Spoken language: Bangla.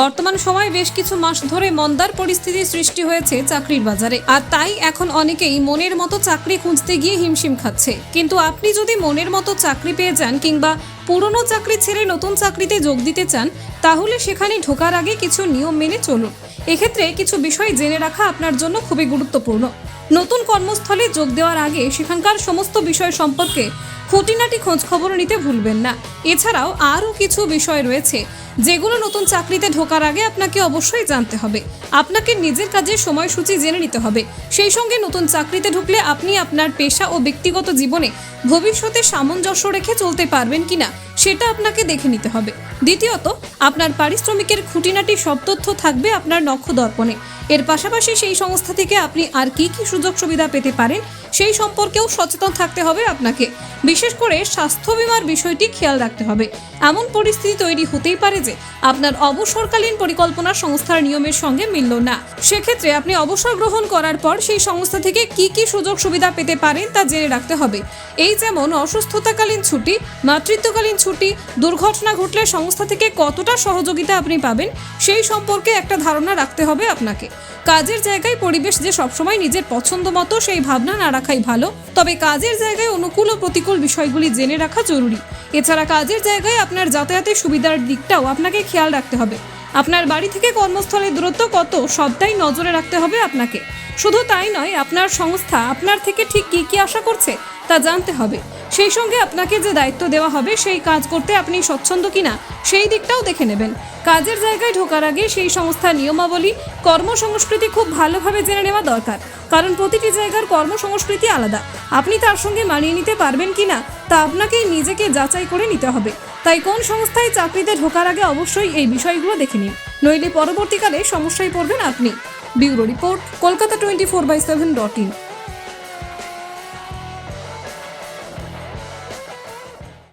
বর্তমান সময়ে বেশ কিছু মাস ধরে মন্দার পরিস্থিতি সৃষ্টি হয়েছে চাকরির বাজারে। আর তাই এখন অনেকেই মনের মতো চাকরি খুঁজতে গিয়ে হিমশিম খাচ্ছে। কিন্তু আপনি যদি মনের মতো চাকরি পেয়ে যান কিংবা পুরনো চাকরি ছেড়ে নতুন চাকরিতে যোগ দিতে চান, তাহলে সেখানে ঢোকার আগে কিছু নিয়ম মেনে চলুন। এক্ষেত্রে কিছু বিষয় জেনে রাখা আপনার জন্য খুবই গুরুত্বপূর্ণ। নতুন কর্মস্থলে যোগ দেওয়ার আগে সেখানকার সমস্ত বিষয় সম্পর্কে খুঁটিনাটি খোঁজ খবর নিতে ভুলবেন না। এছাড়াও আরও কিছু বিষয় রয়েছে, যেগুলো নতুন চাকরিতে ঢোকার আগে আপনাকে অবশ্যই জানতে হবে। আপনাকে নিজের কাজের সময়সূচি জেনে নিতে হবে। সেই সঙ্গে নতুন চাকরিতে ঢুকলে আপনি আপনার পেশা ও ব্যক্তিগত জীবনে ভবিষ্যতে সামঞ্জস্য রেখে চলতে পারবেন কিনা, সেটা আপনাকে দেখে নিতে হবে। দ্বিতীয়ত, আপনার পারিশ্রমিকের খুঁটিনাটি সব তথ্য থাকবে আপনার নক্ষ দর্পণে এর পাশাপাশি সেই সংস্থা থেকে আপনি আর কি কি সুযোগ সুবিধা পেতে পারেন, সেই সম্পর্কেও সচেতন থাকতে হবে আপনাকে। বিশেষ করে স্বাস্থ্য বিমার বিষয়টি খেয়াল রাখতে হবে। এমন পরিস্থিতি তৈরি হতেই পারে যে আপনার অবসরকালীন পরিকল্পনা সংস্থার নিয়মের সঙ্গে মিলল না। সেক্ষেত্রে আপনি অবসর গ্রহণ করার পর সেই সংস্থা থেকে কি কি সুযোগ সুবিধা পেতে পারেন তা জেনে রাখতে হবে। এই যেমন অসুস্থতাকালীন ছুটি, মাতৃত্বকালীন ছুটি, দুর্ঘটনা ঘটলে সংস্থা থেকে কতটা সহযোগিতা আপনি পাবেন, সেই সম্পর্কে একটা ধারণা রাখতে হবে আপনাকে। কাজের জায়গায় পরিবেশ যে সবসময় নিজের পছন্দ মতো সেই ভাবনা না রাখাই ভালো, তবে কাজের জায়গায় অনুকূল ও প্রতিকূল বিষয়গুলি জেনে রাখা জরুরি। এছাড়া কাজের জায়গায় আপনার যাতায়াতের সুবিধার দিকটাও আপনাকে খেয়াল রাখতে হবে। আপনার বাড়ি থেকে কর্মস্থলের দূরত্ব কত, সবটাই নজরে রাখতে হবে আপনাকে। শুধু তাই নয়, আপনার সংস্থা আপনার থেকে ঠিক কী কী আশা করছে তা জানতে হবে। সেই সঙ্গে আপনাকে যে দায়িত্ব দেওয়া হবে, সেই কাজ করতে আপনি স্বচ্ছন্দ কিনা, সেই দিকটাও দেখে নেবেন। কাজের জায়গায় ঢোকার আগে সেই সংস্থার নিয়মাবলী, কর্মসংস্কৃতি খুব ভালোভাবে জেনে নেওয়া দরকার। কারণ প্রতিটি জায়গার কর্মসংস্কৃতি আলাদা। আপনি তার সঙ্গে মানিয়ে নিতে পারবেন কি না তা আপনাকেই নিজেকে যাচাই করে নিতে হবে। তাই কোন সংস্থায় চাকরিতে ঢোকার আগে অবশ্যই এই বিষয়গুলো দেখে নিন। নইলে পরবর্তীকালে সমস্যায় পড়বেন আপনি। Bureau report, Kolkata twenty four by seven dot in.